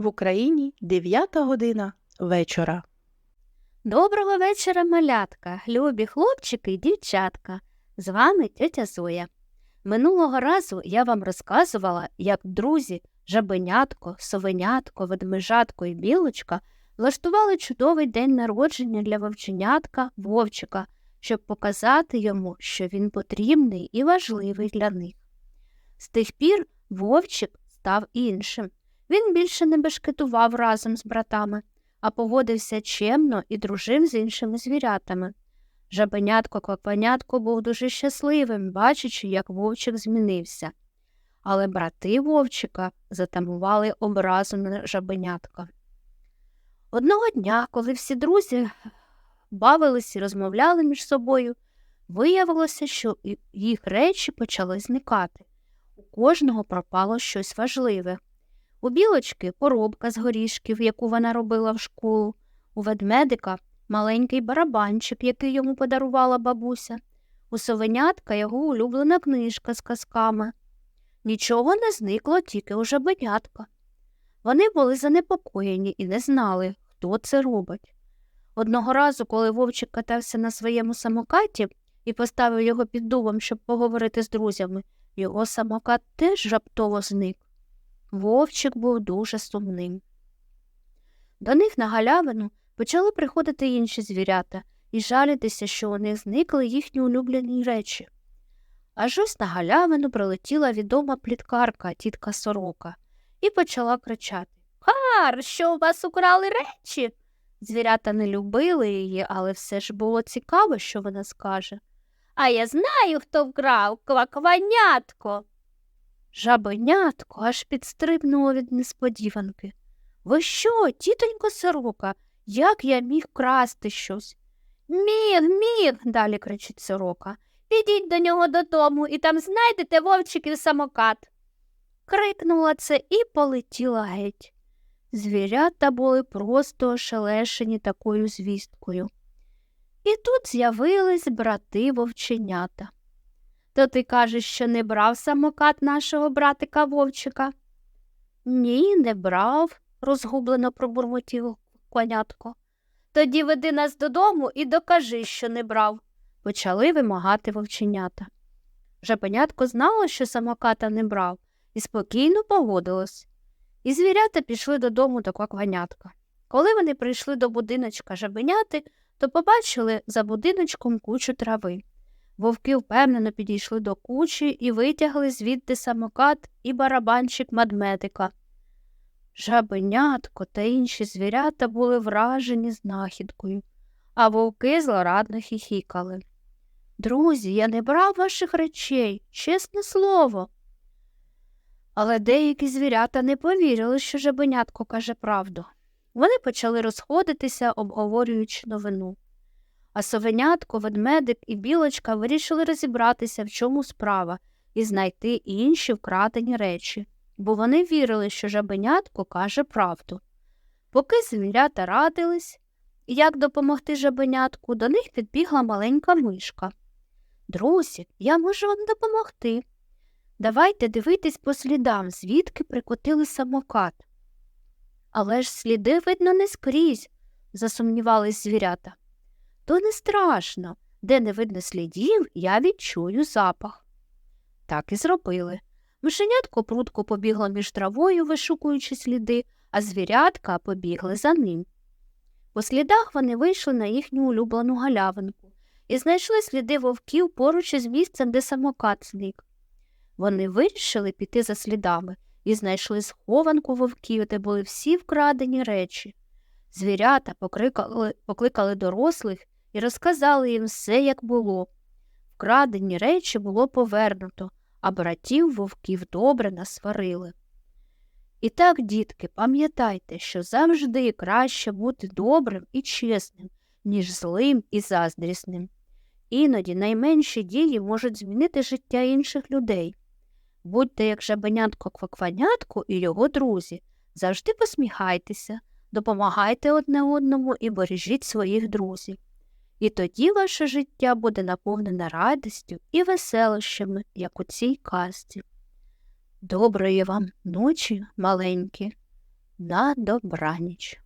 В Україні 9 година вечора. Доброго вечора, малятка, любі хлопчики і дівчатка. З вами тетя Зоя. Минулого разу я вам розказувала, як друзі жабенятко, совенятко, ведмежатко і білочка влаштували чудовий день народження для вовченятка Вовчика, щоб показати йому, що він потрібний і важливий для них. З тих пір Вовчик став іншим. Він більше не бешкетував разом з братами, а поводився чемно і дружив з іншими звірятами. Жабенятко Квакванятко був дуже щасливим, бачачи, як вовчик змінився. Але брати вовчика затамували образу на жабенятка. Одного дня, коли всі друзі бавились і розмовляли між собою, виявилося, що їх речі почали зникати. У кожного пропало щось важливе. У білочки поробка з горішків, яку вона робила в школу, у ведмедика маленький барабанчик, який йому подарувала бабуся, у совенятка його улюблена книжка з казками. Нічого не зникло тільки у жабенятка. Вони були занепокоєні і не знали, хто це робить. Одного разу, коли вовчик катався на своєму самокаті і поставив його під дубом, щоб поговорити з друзями, його самокат теж раптово зник. Вовчик був дуже сумним. До них на галявину почали приходити інші звірята і жалітися, що у них зникли їхні улюблені речі. Аж ось на галявину прилетіла відома пліткарка, тітка сорока, і почала кричати Хар, що у вас украли речі? Звірята не любили її, але все ж було цікаво, що вона скаже. А я знаю, хто вкрав квакванятко. Жабенятко аж підстрибнуло від несподіванки. Ви що, тітонько сорока, як я міг красти щось? Міг, міг, далі кричить сорока. Підіть до нього додому і там знайдете вовчиків самокат. Крикнула це і полетіла геть. Звірята були просто ошелешені такою звісткою. І тут з'явились брати вовченята. То ти кажеш, що не брав самокат нашого братика вовчика? Ні, не брав, розгублено пробурмотів конятко. Тоді веди нас додому і докажи, що не брав, почали вимагати вовченята. Жабенятко знало, що самоката не брав, і спокійно погодилось. І звірята пішли додому до квакванятка. Коли вони прийшли до будиночка жабеняти, то побачили за будиночком кучу трави. Вовки впевнено підійшли до кучі і витягли звідти самокат і барабанчик мадметика. Жабенятко та інші звірята були вражені знахідкою, а вовки злорадно хіхікали. Друзі, я не брав ваших речей, чесне слово. Але деякі звірята не повірили, що жабенятко каже правду. Вони почали розходитися, обговорюючи новину. А совенятко, ведмедик і білочка вирішили розібратися, в чому справа, і знайти інші вкрадені речі, бо вони вірили, що жабенятко каже правду. Поки звірята радились, як допомогти жабенятку, до них підбігла маленька мишка. Друзі, я можу вам допомогти. Давайте дивитись по слідам, звідки прикотили самокат. Але ж сліди видно не скрізь, засумнівались звірята. То не страшно, де не видно слідів, я відчую запах. Так і зробили. Мишенятко прудко побігло між травою, вишукуючи сліди, а звірятка побігли за ним. По слідах вони вийшли на їхню улюблену галявинку і знайшли сліди вовків поруч із місцем, де самокат зник. Вони вирішили піти за слідами і знайшли схованку вовків, де були всі вкрадені речі. Звірята покрикали, покликали дорослих і розказали їм все, як було. Вкрадені речі було повернуто, а братів вовків добре насварили. І так, дітки, пам'ятайте, що завжди краще бути добрим і чесним, ніж злим і заздрісним. Іноді найменші дії можуть змінити життя інших людей. Будьте як жабенятко квакванятко і його друзі, завжди посміхайтеся, допомагайте одне одному і бережіть своїх друзів. І тоді ваше життя буде наповнене радістю і веселощами, як у цій казці. Доброї вам ночі, маленькі, на добраніч.